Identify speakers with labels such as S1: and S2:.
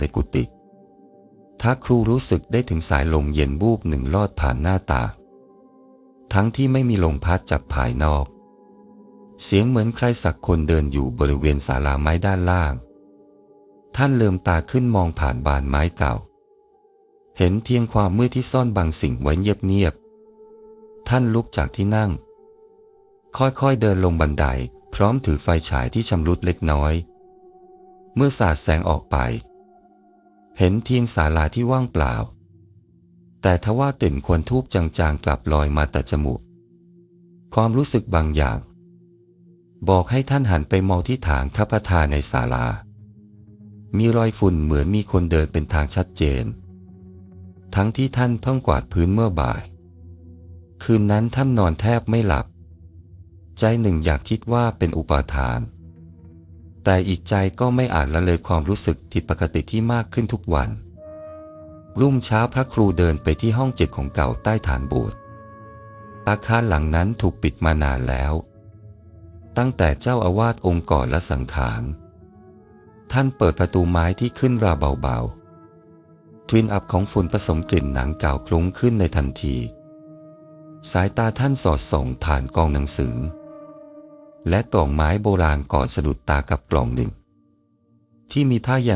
S1: ในกุฏิถ้าครูรู้สึกได้ถึงสายลมเย็นบูบหนึ่งลอดผ่านหน้าตา ทั้งที่ไม่มีลมพัดจากภายนอก เสียงเหมือนใครสักคนเดินอยู่บริเวณศาลาไม้ด้านล่าง ท่านเลิมตาขึ้นมองผ่านบานไม้เก่า เห็นเพียงความมืดที่ซ่อนบางสิ่งไว้เงียบๆท่านลุกจากที่นั่ง ค่อยๆเดินลงบันไดพร้อมถือไฟฉายที่ชำรุดเล็กน้อย เมื่อสาดแสงออกไป เห็นเพียงศาลาที่ว่างเปล่า แต่ทว่าติ่นควรทูบจางๆกลับลอยมาแต่จมูก ความรู้สึกบางอย่าง บอกให้ท่านหันไปมองที่ฐานทัพทาในศาลา มีรอยฝุ่นเหมือนมีคนเดินเป็นทางชัดเจน ทั้งที่ท่านเพิ่งกวาดพื้นเมื่อบ่าย คืนนั้นท่านนอนแทบไม่หลับ ใจหนึ่งอยากคิดว่าเป็นอุปาทาน แต่อีกใจก็ไม่อาจละเลยความรู้สึกผิดปกติที่มากขึ้นทุกวัน รุ่งเช้าพระครูเดินไปที่ห้องเก็บของเก่าใต้ฐานโบสถ์อาคารหลังนั้นถูกปิดมานานแล้ว ตั้งแต่เจ้าอาวาสองค์ก่อนและสังขาร ท่านเปิดประตูไม้ที่ขึ้นราเบาๆ ทวินอับของฝุ่นผสมกลิ่นหนังเก่าคลุ้งขึ้นในทันที สายตาท่านสอดส่องผ่านกองหนังสือ และต่องไม้โบราณก่อนสะดุดตากับกล่องหนึ่ง ที่มีท่ายัน